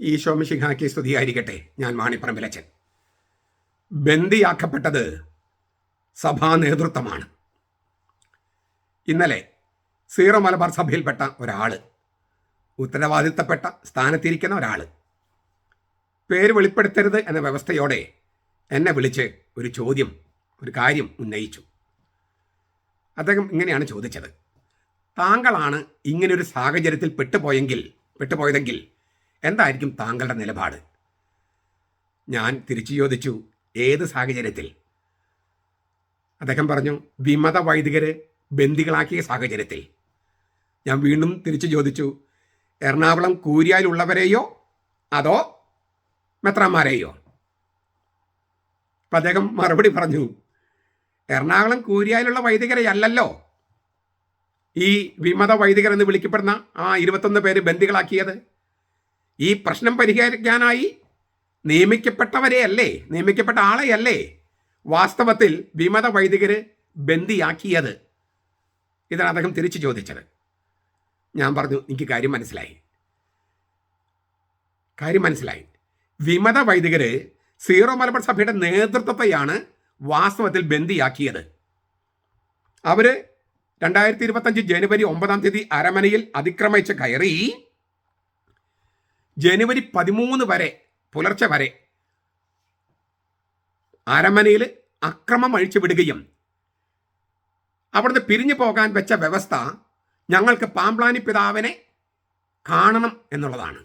ഈ ശോമശിഖാക്കി സ്തുതിയായിരിക്കട്ടെ ഞാൻ മാണിപ്പറമ്പിലച്ചൻ. ബന്ദിയാക്കപ്പെട്ടത് സഭാ നേതൃത്വമാണ്. ഇന്നലെ സീറോ മലബാർ സഭയിൽപ്പെട്ട ഒരാൾ ഉത്തരവാദിത്തപ്പെട്ട സ്ഥാനത്തിരിക്കുന്ന ഒരാൾ പേര് വെളിപ്പെടുത്തരുത് എന്ന വ്യവസ്ഥയോടെ എന്നെ വിളിച്ച് ഒരു ചോദ്യം ഒരു കാര്യം ഉന്നയിച്ചു. അദ്ദേഹം ഇങ്ങനെയാണ് ചോദിച്ചത്. താങ്കളാണ് ഇങ്ങനൊരു സാഹചര്യത്തിൽ പെട്ടുപോയെങ്കിൽ പെട്ടുപോയതെങ്കിൽ എന്തായിരിക്കും താങ്കളുടെ നിലപാട്? ഞാൻ തിരിച്ചു ചോദിച്ചു ഏത് സാഹചര്യത്തിൽ? അദ്ദേഹം പറഞ്ഞു വിമത വൈദികരെ ബന്ദികളാക്കിയ സാഹചര്യത്തിൽ. ഞാൻ വീണ്ടും തിരിച്ചു ചോദിച്ചു എറണാകുളം കൂരിയായിലുള്ളവരെയോ? അതോ മെത്രാന്മാരെയോ? അപ്പം അദ്ദേഹം മറുപടി പറഞ്ഞു എറണാകുളം കൂരിയായിലുള്ള വൈദികരെ അല്ലല്ലോ. ഈ വിമത വൈദികർ എന്ന് വിളിക്കപ്പെടുന്ന ആ ഇരുപത്തൊന്ന് പേര് ബന്ദികളാക്കിയത്. ഈ പ്രശ്നം പരിഹരിക്കാനായി നിയമിക്കപ്പെട്ടവരെ അല്ലേ? നിയമിക്കപ്പെട്ട ആളെയല്ലേ വാസ്തവത്തിൽ വിമത വൈദികര് ബന്ദിയാക്കിയത്? ഇതാണ് അദ്ദേഹം തിരിച്ചു ചോദിച്ചത്. ഞാൻ പറഞ്ഞു എനിക്ക് കാര്യം മനസ്സിലായി. കാര്യം മനസ്സിലായി. വിമത വൈദികര് സീറോ മലബാർ സഭയുടെ നേതൃത്വത്തെയാണ് വാസ്തവത്തിൽ ബന്ദിയാക്കിയത്. അവർ രണ്ടായിരത്തി ഇരുപത്തഞ്ച് ജനുവരി ഒമ്പതാം തീയതി അരമനയിൽ അതിക്രമിച്ച് കയറി ജനുവരി പതിമൂന്ന് വരെ പുലർച്ചെ വരെ അരമനയിൽ അക്രമം അഴിച്ചു വിടുകയും അവിടുന്ന് പിരിഞ്ഞു പോകാൻ വെച്ച വ്യവസ്ഥ ഞങ്ങൾക്ക് പാമ്പ്ലാനി പിതാവിനെ കാണണം എന്നുള്ളതാണ്.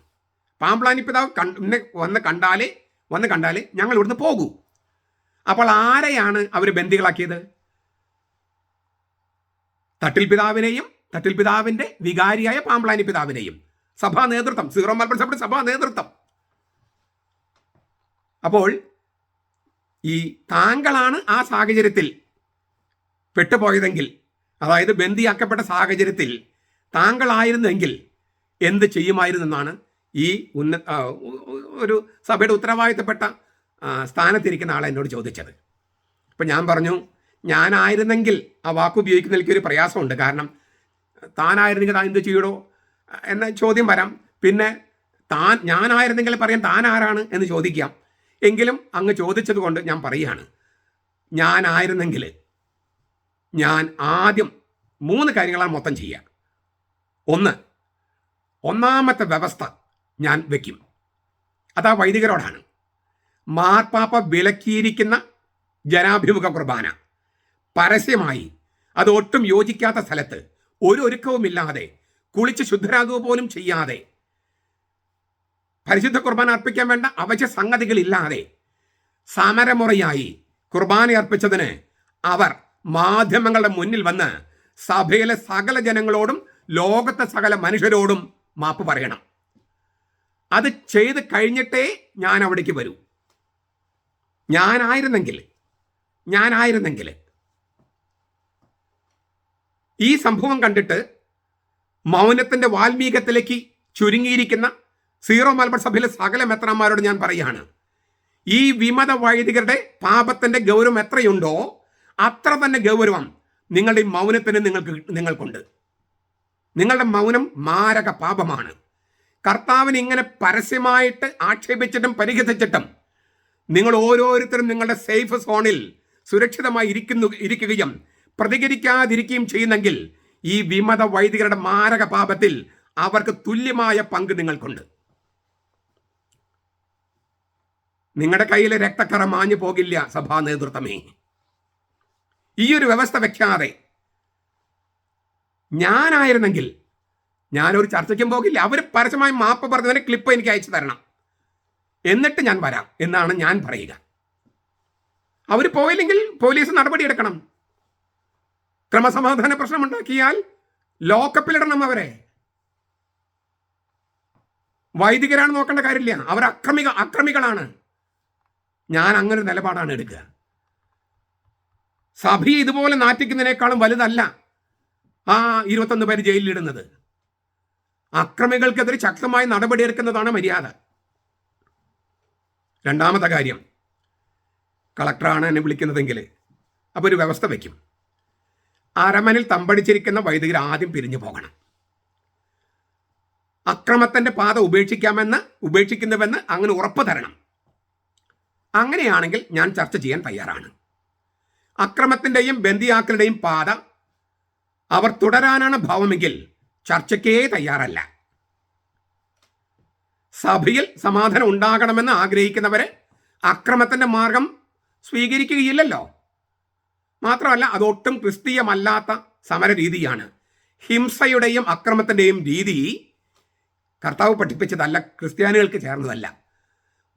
പാമ്പ്ലാനി പിതാവ് കണ്ട് വന്ന് കണ്ടാലേ വന്ന് കണ്ടാലേ ഞങ്ങൾ ഇവിടുന്ന് പോകൂ. അപ്പോൾ ആരെയാണ് അവർ ബന്ദികളാക്കിയത്? തട്ടിൽ പിതാവിനെയും തട്ടിൽ പിതാവിന്റെ വികാരിയായ പാമ്പ്ലാനി പിതാവിനെയും. സഭാ നേതൃത്വം. സീറോ മലപ്പുറം സഭയുടെ സഭാ നേതൃത്വം. അപ്പോൾ ഈ താങ്കളാണ് ആ സാഹചര്യത്തിൽ പെട്ടുപോയതെങ്കിൽ അതായത് ബന്ദിയാക്കപ്പെട്ട സാഹചര്യത്തിൽ താങ്കളായിരുന്നെങ്കിൽ എന്ത് ചെയ്യുമായിരുന്നെന്നാണ് ഈ ഉന്ന ഒരു സഭയുടെ ഉത്തരവാദിത്തപ്പെട്ട സ്ഥാനത്തിരിക്കുന്ന ആളെ എന്നോട് ചോദിച്ചത്. അപ്പം ഞാൻ പറഞ്ഞു ഞാനായിരുന്നെങ്കിൽ ആ വാക്ക് ഒരു എനിക്കൊരു പ്രയാസമുണ്ട്. കാരണം താനായിരുന്നെങ്കിൽ താൻ എന്ത് ചെയ്യടോ? എന്ന ചോദ്യം വരാം. പിന്നെ താൻ ഞാനായിരുന്നെങ്കിൽ പറയാൻ താൻ ആരാണ് എന്ന് ചോദിക്കാം. എങ്കിലും അങ്ങ് ചോദിച്ചത് കൊണ്ട് ഞാൻ പറയുകയാണ്. ഞാനായിരുന്നെങ്കിൽ ഞാൻ ആദ്യം മൂന്ന് കാര്യങ്ങളാണ് മൊത്തം ചെയ്യുക. ഒന്ന് ഒന്നാമത്തെ വ്യവസ്ഥ ഞാൻ വയ്ക്കും അതാ വൈദികരോടാണ്. മാർപ്പാപ്പ വിലക്കിയിരിക്കുന്ന ജനാഭിമുഖ കുർബാന. പരസ്യമായി അത് ഒട്ടും യോജിക്കാത്ത സ്ഥലത്ത് ഒരു ഒരുക്കവുമില്ലാതെ കുളിച്ച് ശുദ്ധരാകുക പോലും ചെയ്യാതെ പരിശുദ്ധ കുർബാന അർപ്പിക്കാൻ വേണ്ട അവശ്യ സംഗതികളില്ലാതെ സമരമുറയായി കുർബാന അർപ്പിച്ചതിന് അവർ മാധ്യമങ്ങളുടെ മുന്നിൽ വന്ന് സഭയിലെ സകല ജനങ്ങളോടും ലോകത്തെ സകല മനുഷ്യരോടും മാപ്പ് പറയണം. അത് ചെയ്ത് കഴിഞ്ഞിട്ടേ ഞാൻ അവിടേക്ക് വരൂ. ഞാനായിരുന്നെങ്കിൽ ഞാനായിരുന്നെങ്കിൽ ഈ സംഭവം കണ്ടിട്ട് മൗനത്തിന്റെ വാൽമീകത്തിലേക്ക് ചുരുങ്ങിയിരിക്കുന്ന സീറോ മലബാർ സഭയിലെ സകല മെത്രാന്മാരോട് ഞാൻ പറയുകയാണ്. ഈ വിമത വൈദികരുടെ പാപത്തിന്റെ ഗൗരവം എത്രയുണ്ടോ അത്ര തന്നെ ഗൗരവം നിങ്ങളുടെ മൗനത്തിന് നിങ്ങൾക്ക് നിങ്ങൾക്കുണ്ട്. നിങ്ങളുടെ മൗനം മാരക പാപമാണ്. കർത്താവിന് ഇങ്ങനെ പരസ്യമായിട്ട് ആക്ഷേപിച്ചിട്ടും പരിഹസിച്ചിട്ടും നിങ്ങൾ ഓരോരുത്തരും നിങ്ങളുടെ സേഫ് സോണിൽ സുരക്ഷിതമായി ഇരിക്കുന്നു ഇരിക്കുകയും പ്രതികരിക്കാതിരിക്കുകയും ചെയ്യുന്നെങ്കിൽ ഈ വിമത വൈദികരുടെ മാരക പാപത്തിൽ അവർക്ക് തുല്യമായ പങ്ക് നിങ്ങൾക്കുണ്ട്. നിങ്ങളുടെ കയ്യിലെ രക്തക്കറ മാഞ്ഞു പോകില്ല സഭാ നേതൃത്വമേ. ഈ ഒരു വ്യവസ്ഥ വെക്കാതെ ഞാനായിരുന്നെങ്കിൽ ഞാനൊരു ചർച്ചയ്ക്കും പോകില്ല. അവർ പരസ്യമായി മാപ്പ് പറഞ്ഞതിന് ക്ലിപ്പ് എനിക്ക് അയച്ചു തരണം. എന്നിട്ട് ഞാൻ വരാം എന്നാണ് ഞാൻ പറയുക. അവർ പോയില്ലെങ്കിൽ പോലീസ് നടപടിയെടുക്കണം. ക്രമസമാധാന പ്രശ്നമുണ്ടാക്കിയാൽ ലോക്കപ്പിലിടണം അവരെ. വൈദികരാണ് നോക്കേണ്ട കാര്യമില്ല. അവർ അക്രമിക അക്രമികളാണ്. ഞാൻ അങ്ങനൊരു നിലപാടാണ് എടുക്കുക. സഭയെ ഇതുപോലെ നാറ്റിക്കുന്നതിനേക്കാളും വലുതല്ല ആ ഇരുപത്തൊന്ന് പേര് ജയിലിലിടുന്നത്. അക്രമികൾക്കെതിരെ ശക്തമായി നടപടിയെടുക്കുന്നതാണ് മര്യാദ. രണ്ടാമത്തെ കാര്യം. കളക്ടറാണ് എന്നെ വിളിക്കുന്നതെങ്കിൽ അപ്പോൾ ഒരു വ്യവസ്ഥ വയ്ക്കും. അരമനിൽ തമ്പടിച്ചിരിക്കുന്ന വൈദികർ ആദ്യം പിരിഞ്ഞു പോകണം. അക്രമത്തിന്റെ പാത ഉപേക്ഷിക്കാമെന്ന് ഉപേക്ഷിക്കുന്നുവെന്ന് അങ്ങനെ ഉറപ്പ് തരണം. അങ്ങനെയാണെങ്കിൽ ഞാൻ ചർച്ച ചെയ്യാൻ തയ്യാറാണ്. അക്രമത്തിന്റെയും ബന്ധിയാക്കളുടെയും പാത അവർ തുടരാനാണ് ഭാവമെങ്കിൽ ചർച്ചയ്ക്കേ തയ്യാറല്ല. സഭയിൽ സമാധാനം ഉണ്ടാകണമെന്ന് ആഗ്രഹിക്കുന്നവരെ അക്രമത്തിന്റെ മാർഗം സ്വീകരിക്കുകയില്ലല്ലോ. മാത്രമല്ല അതൊട്ടും ക്രിസ്തീയമല്ലാത്ത സമരരീതിയാണ്. ഹിംസയുടെയും അക്രമത്തിന്റെയും രീതി കർത്താവ് പഠിപ്പിച്ചതല്ല ക്രിസ്ത്യാനികൾക്ക് ചേർന്നതല്ല.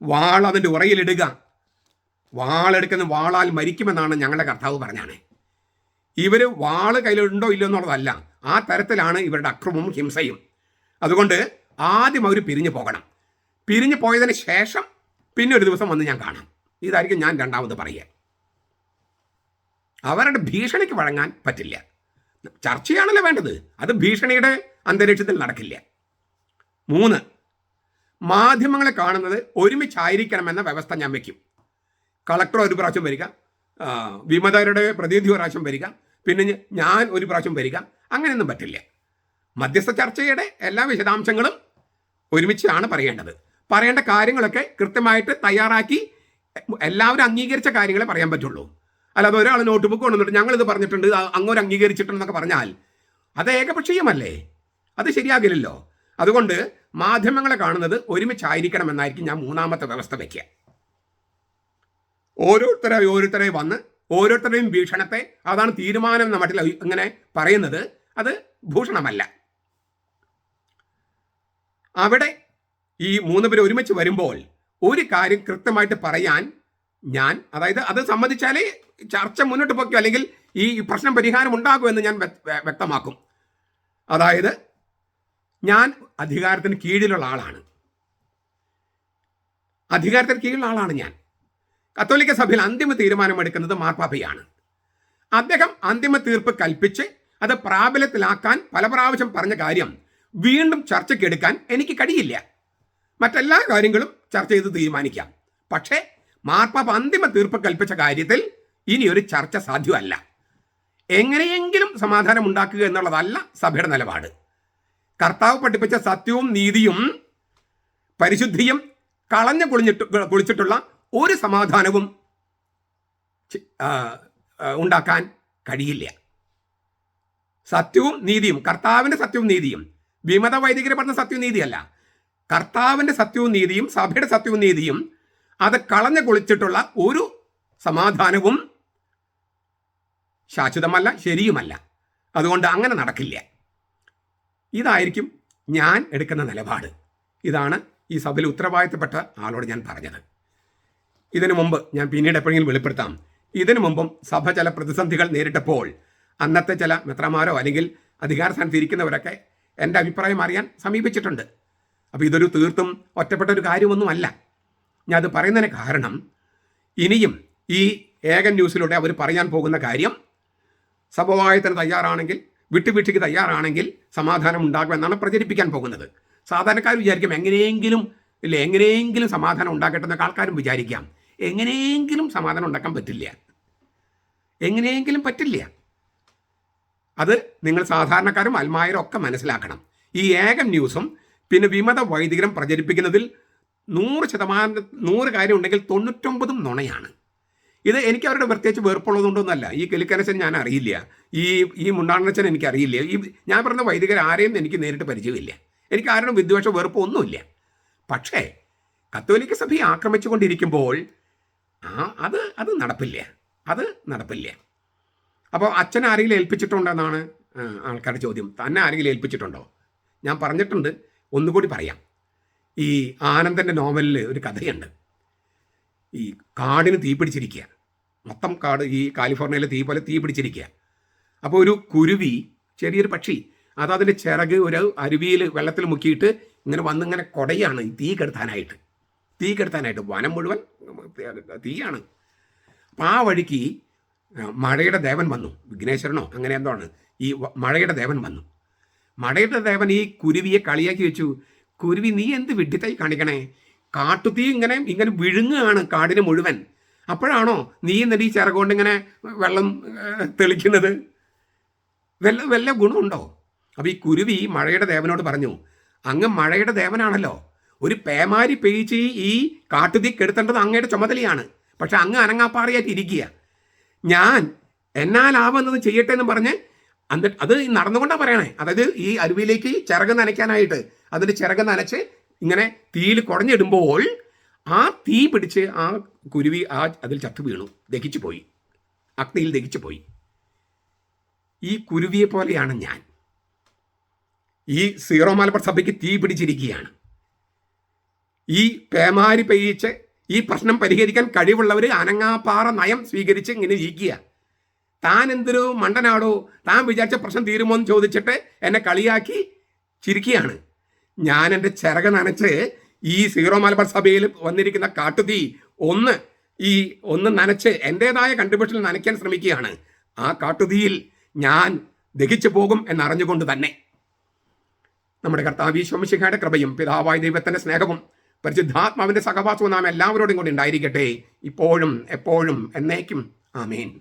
വാൾ അതിന്റെ ഉറയിലിടുക. വാളെടുക്കുന്ന വാളാൽ മരിക്കുമെന്നാണ് ഞങ്ങളുടെ കർത്താവ് പറഞ്ഞാണ്. ഇവർ വാൾ കയ്യിലുണ്ടോ ഇല്ലയോ എന്നുള്ളതല്ല ആ തരത്തിലാണ് ഇവരുടെ അക്രമവും ഹിംസയും. അതുകൊണ്ട് ആദ്യം അവർ പിരിഞ്ഞു പോകണം. പിരിഞ്ഞു പോയതിന് ശേഷം പിന്നെ ഒരു ദിവസം വന്ന് ഞാൻ കാണാം. ഇതായിരിക്കും ഞാൻ രണ്ടാമത് പറയുക. അവരുടെ ഭീഷണിക്ക് വഴങ്ങാൻ പറ്റില്ല. ചർച്ചയാണല്ലോ വേണ്ടത്. അത് ഭീഷണിയുടെ അന്തരീക്ഷത്തിൽ നടക്കില്ല. മൂന്ന് മാധ്യമങ്ങളെ കാണുന്നത് ഒരുമിച്ചായിരിക്കണമെന്ന വ്യവസ്ഥ ഞാൻ വയ്ക്കും കളക്ടർ ഒരു പ്രാവശ്യം വരിക വിമതരുടെ പ്രതിനിധി ഒരു പ്രാവശ്യം വരിക പിന്നെ ഞാൻ ഒരു പ്രാവശ്യം വരിക അങ്ങനെയൊന്നും പറ്റില്ല. മധ്യസ്ഥ ചർച്ചയുടെ എല്ലാ വിശദാംശങ്ങളും ഒരുമിച്ചാണ് പറയേണ്ടത്. പറയേണ്ട കാര്യങ്ങളൊക്കെ കൃത്യമായിട്ട് തയ്യാറാക്കി എല്ലാവരും അംഗീകരിച്ച കാര്യങ്ങളെ പറയാൻ പറ്റുള്ളൂ. അല്ലാതെ ഒരാൾ നോട്ട് ബുക്ക് കൊണ്ടുവന്നിട്ട് ഞങ്ങളിത് പറഞ്ഞിട്ടുണ്ട് അങ്ങോട്ട് അംഗീകരിച്ചിട്ടുണ്ടെന്നൊക്കെ പറഞ്ഞാൽ അത് ഏകപക്ഷീയമല്ലേ? അത് ശരിയാകില്ലല്ലോ. അതുകൊണ്ട് മാധ്യമങ്ങളെ കാണുന്നത് ഒരുമിച്ചായിരിക്കണം എന്നായിരിക്കും ഞാൻ മൂന്നാമത്തെ വ്യവസ്ഥ വയ്ക്കുക ഓരോരുത്തരായി ഓരോരുത്തരെ വന്ന് ഓരോരുത്തരുടെയും ഭീഷണത്തെ അതാണ് തീരുമാനം എന്ന മട്ടിൽ ഇങ്ങനെ പറയുന്നത് അത് ഭൂഷണമല്ല. അവിടെ ഈ മൂന്ന് പേര് ഒരുമിച്ച് വരുമ്പോൾ ഒരു കാര്യം കൃത്യമായിട്ട് പറയാൻ ഞാൻ അതായത് അത് സമ്മതിച്ചാലേ ചർച്ച മുന്നോട്ട് പോക്കോ അല്ലെങ്കിൽ ഈ പ്രശ്നം പരിഹാരം ഉണ്ടാകുമെന്ന് ഞാൻ വ്യക്തമാക്കും. അതായത് ഞാൻ അധികാരത്തിന് കീഴിലുള്ള ആളാണ്. അധികാരത്തിന് കീഴിലുള്ള ആളാണ് ഞാൻ. കത്തോലിക്ക സഭയിൽ അന്തിമ തീരുമാനമെടുക്കുന്നത് മാർപ്പാപ്പയാണ്. അദ്ദേഹം അന്തിമ തീർപ്പ് കൽപ്പിച്ച് അത് പ്രാബല്യത്തിലാക്കാൻ പല പ്രാവശ്യം പറഞ്ഞ കാര്യം വീണ്ടും ചർച്ചയ്ക്കെടുക്കാൻ എനിക്ക് കഴിയില്ല. മറ്റെല്ലാ കാര്യങ്ങളും ചർച്ച ചെയ്ത് തീരുമാനിക്കാം. പക്ഷേ മാർപ്പാപ്പ അന്തിമ തീർപ്പ് കൽപ്പിച്ച കാര്യത്തിൽ ഇനി ഒരു ചർച്ച സാധ്യമല്ല. എങ്ങനെയെങ്കിലും സമാധാനം ഉണ്ടാക്കുക എന്നുള്ളതല്ല സഭയുടെ നിലപാട്. കർത്താവ് പഠിപ്പിച്ച സത്യവും നീതിയും പരിശുദ്ധിയും കളഞ്ഞു കുളിഞ്ഞിട്ട് കുളിച്ചിട്ടുള്ള ഒരു സമാധാനവും ഉണ്ടാക്കാൻ കഴിയില്ല. സത്യവും നീതിയും കർത്താവിന്റെ സത്യവും നീതിയും വിമത വൈദികർ പറഞ്ഞ സത്യവും നീതിയല്ല. കർത്താവിന്റെ സത്യവും നീതിയും സഭയുടെ സത്യവും നീതിയും അത് കളഞ്ഞു കുളിച്ചിട്ടുള്ള ഒരു സമാധാനവും ശാശ്വതമല്ല ശരിയുമല്ല. അതുകൊണ്ട് അങ്ങനെ നടക്കില്ല. ഇതായിരിക്കും ഞാൻ എടുക്കുന്ന നിലപാട്. ഇതാണ് ഈ സഭയിൽ ഉത്തരവാദിത്തപ്പെട്ട ആളോട് ഞാൻ പറഞ്ഞത്. ഇതിനു മുമ്പ് ഞാൻ പിന്നീട് എപ്പോഴെങ്കിലും വെളിപ്പെടുത്താം. ഇതിനു മുമ്പും സഭ ചില പ്രതിസന്ധികൾ നേരിട്ടപ്പോൾ അന്നത്തെ ചില മെത്രമാരോ അല്ലെങ്കിൽ അധികാര സ്ഥാനത്ത് ഇരിക്കുന്നവരൊക്കെ എന്റെ അഭിപ്രായം അറിയാൻ സമീപിച്ചിട്ടുണ്ട്. അപ്പോൾ ഇതൊരു തീർത്തും ഒറ്റപ്പെട്ട ഒരു കാര്യമൊന്നുമല്ല. ഞാൻ അത് പറയുന്നതിന് കാരണം ഇനിയും ഈ ഏകൻ ന്യൂസിലൂടെ അവർ പറയാൻ പോകുന്ന കാര്യം സമവായത്തിന് തയ്യാറാണെങ്കിൽ വിട്ടുവീഴ്ചയ്ക്ക് തയ്യാറാണെങ്കിൽ സമാധാനം ഉണ്ടാകുമെന്നാണ് പ്രചരിപ്പിക്കാൻ പോകുന്നത്. സാധാരണക്കാർ വിചാരിക്കും എങ്ങനെയെങ്കിലും ഇല്ല എങ്ങനെയെങ്കിലും സമാധാനം ഉണ്ടാക്കട്ടെ എന്നൊക്കെ ആൾക്കാരും വിചാരിക്കാം. എങ്ങനെയെങ്കിലും സമാധാനം ഉണ്ടാക്കാൻ പറ്റില്ല. എങ്ങനെയെങ്കിലും പറ്റില്ല. അത് നിങ്ങൾ സാധാരണക്കാരും അൽമായരും ഒക്കെ മനസ്സിലാക്കണം. ഈ ഏകം ന്യൂസും പിന്നെ വിമത വൈദികരും പ്രചരിപ്പിക്കുന്നതിൽ നൂറ് ശതമാനം നൂറ് കാര്യം ഉണ്ടെങ്കിൽ തൊണ്ണൂറ്റൊമ്പതും നുണയാണ്. ഇത് എനിക്ക് അവരുടെ പ്രത്യേകിച്ച് വെറുപ്പുള്ളതുകൊണ്ടൊന്നുമല്ല ഈ കെലിക്കനച്ചൻ ഞാൻ അറിയില്ല ഈ ഈ മുണ്ടാണച്ചൻ എനിക്ക് അറിയില്ല ഈ ഞാൻ പറഞ്ഞ വൈദികർ ആരെയും എനിക്ക് നേരിട്ട് പരിചയമില്ല. എനിക്ക് ആരുടെ വിദ്വേഷ വെറുപ്പോ ഒന്നുമില്ല പക്ഷേ കത്തോലിക്ക സഭയെ ആക്രമിച്ചുകൊണ്ടിരിക്കുമ്പോൾ ആ അത് അത് നടപ്പില്ല. അത് നടപ്പില്ല. അപ്പോൾ അച്ഛൻ ആരെങ്കിലും ഏൽപ്പിച്ചിട്ടുണ്ടോ എന്നാണ് ആൾക്കാരുടെ ചോദ്യം. തന്നെ ആരെങ്കിലും ഏൽപ്പിച്ചിട്ടുണ്ടോ? ഞാൻ പറഞ്ഞിട്ടുണ്ട്. ഒന്നുകൂടി പറയാം. ഈ ആനന്ദന്റെ നോവലിൽ ഒരു കഥയുണ്ട്. ഈ കാടിന് തീ പിടിച്ചിരിക്കുക. മൊത്തം കാട് ഈ കാലിഫോർണിയയിലെ തീ പോലെ തീ പിടിച്ചിരിക്കുക. അപ്പോൾ ഒരു കുരുവി ചെറിയൊരു പക്ഷി അത് അതിന്റെ ചിറക് ഒരു അരുവിയിൽ വെള്ളത്തിൽ മുക്കിയിട്ട് ഇങ്ങനെ വന്നിങ്ങനെ കൊടയാണ് തീ കെടുത്താനായിട്ട്. തീ കെടുത്താനായിട്ട്. വനം മുഴുവൻ തീയാണ്. അപ്പം ആ വഴിക്ക് മഴയുടെ ദേവൻ വന്നു. വിഘ്നേശ്വരനോ അങ്ങനെ എന്തോ ആണ്. ഈ മഴയുടെ ദേവൻ വന്നു. മഴയുടെ ദേവൻ ഈ കുരുവിയെ കളിയാക്കി വെച്ചു. കുരുവി നീ എന്ത് വിഡ്ഢിത്തായി കാണിക്കണേ? കാട്ടുതീ ഇങ്ങനെ ഇങ്ങനെ വിഴുങ്ങുകയാണ് കാടിന് മുഴുവൻ. അപ്പോഴാണോ നീ എന്നിട്ട് ഈ ചിറകൊണ്ട് ഇങ്ങനെ വെള്ളം തെളിക്കുന്നത്? വല്ല വല്ല ഗുണമുണ്ടോ? അപ്പോൾ ഈ കുരുവി മഴയുടെ ദേവനോട് പറഞ്ഞു അങ്ങ് മഴയുടെ ദേവനാണല്ലോ. ഒരു പേമാരി പെയ്ച്ച് ഈ കാട്ടുതീ കെടുത്തേണ്ടത് അങ്ങയുടെ ചുമതലയാണ്. പക്ഷെ അങ്ങ് അനങ്ങാപ്പാറയായിട്ട് ഇരിക്കുക ഞാൻ എന്നാലാവുന്നത് ചെയ്യട്ടെ എന്ന് പറഞ്ഞ് എന്നിട്ട് അത് നടന്നുകൊണ്ടാണ് പറയണേ. അതായത് ഈ അരുവിയിലേക്ക് ചിറക് നനയ്ക്കാനായിട്ട്. അതിന്റെ ചിറക് നനച്ച് ഇങ്ങനെ തീയിൽ കുടഞ്ഞിടുമ്പോൾ ആ തീ പിടിച്ച് ആ കുരുവി ആ അതിൽ ചത്തു വീണു. ദഹിച്ചു പോയി. അഗ്നിയിൽ ദഹിച്ചു പോയി. ഈ കുരുവിയെ പോലെയാണ് ഞാൻ. ഈ സീറോ മലബാർ സഭയ്ക്ക് തീ പിടിച്ചിരിക്കുകയാണ്. ഈ പേമാരി പെയ്യിച്ച് ഈ പ്രശ്നം പരിഹരിക്കാൻ കഴിവുള്ളവർ അനങ്ങാപ്പാറ നയം സ്വീകരിച്ച് ഇങ്ങനെ ഇരിക്കുക. താൻ എന്തൊരു മണ്ടനാടോ? താൻ വിചാരിച്ച പ്രശ്നം തീരുമോ എന്ന് ചോദിച്ചിട്ട് എന്നെ കളിയാക്കി ചിരിക്കുകയാണ്. ഞാൻ എന്റെ ചിറക് നനച്ച് ഈ സീറോ മലബാർ സഭയിൽ വന്നിരിക്കുന്ന കാട്ടുതീ ഒന്ന് ഈ ഒന്ന് നനച്ച് എന്റെതായ കൺട്രിബ്യൂഷൻ നനയ്ക്കാൻ ശ്രമിക്കുകയാണ്. ആ കാട്ടുതീയിൽ ഞാൻ ദഹിച്ചു പോകും എന്നറിഞ്ഞുകൊണ്ട് തന്നെ. നമ്മുടെ കർത്താവ് ഈശ്വമിശിഖയുടെ കൃപയും പിതാവായ ദൈവത്തിന്റെ സ്നേഹവും പരിശുദ്ധാത്മാവിന്റെ സഹവാസവും നാം എല്ലാവരോടും കൂടി ഉണ്ടായിരിക്കട്ടെ. ഇപ്പോഴും എപ്പോഴും എന്നേക്കും. ആമേൻ.